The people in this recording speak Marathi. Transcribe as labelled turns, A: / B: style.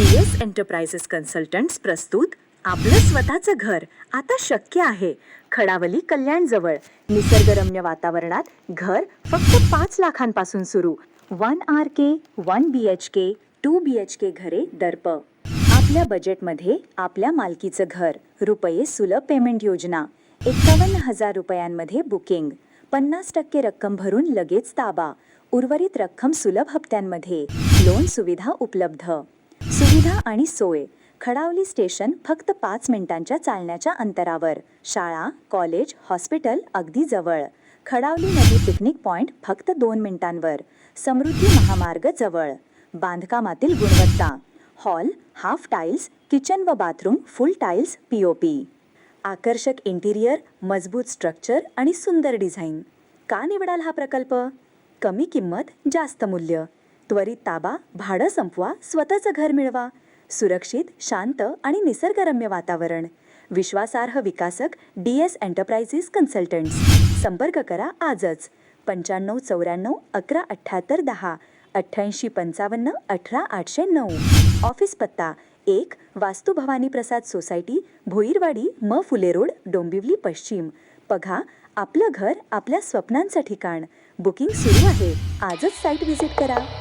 A: डी एस एंटरप्राइजेस कन्सल्टंट्स प्रस्तुत आपलं स्वतःचं घर आता शक्य आहे. खडावली कल्याणजवळ. निसर्गरम्य वातावरणात घर फक्त पाच लाखांपासून सुरू. One R K one B H K two B H K घरे दर्प. आपल्या बजेटमध्ये आपल्या मालकीचं घर. रुपये सुलभ पेमेंट योजना. एकावन्न हजार रुपयांमध्ये बुकिंग पन्नास टक्के रक्कम भरून लगेच ताबा. उर्वरित रक्कम सुलभ हप्त्यांमध्ये. लोन सुविधा उपलब्ध. सुविधा आणि सोय. खडावली स्टेशन फक्त पाच मिनिटांच्या चालण्याच्या अंतरावर. शाळा कॉलेज हॉस्पिटल अगदी जवळ. खडावली नदी पिकनिक पॉइंट फक्त दोन मिनिटांवर. समृद्धी महामार्ग जवळ. बांधकामातील गुणवत्ता. हॉल हाफ टाइल्स किचन व bathroom full tiles P O P. आकर्षक इंटिरियर मजबूत स्ट्रक्चर आणि सुंदर डिझाईन. का निवडाल हा प्रकल्प? कमी किंमत जास्त मूल्य. त्वरित ताबा भाडं संपवा स्वतःचं घर मिळवा. सुरक्षित शांत आणि निसर्गरम्य वातावरण. विश्वासार्ह विकासक डी एस एंटरप्राइजेस कन्सल्टंट्स संपर्क करा आजच. पंच्याण्णव चौऱ्याण्णव अकरा अठ्ठ्याहत्तर दहा. अठ्ठ्याऐंशी पंचावन्न अठरा आठशे नऊ. ऑफिस पत्ता एक वास्तुभवानी प्रसाद सोसायटी भोईरवाडी म फुले रोड डोंबिवली पश्चिम. बघा आपलं घर आपल्या स्वप्नांचं ठिकाण. बुकिंग सुरू आहे. आजच साईट व्हिजिट करा.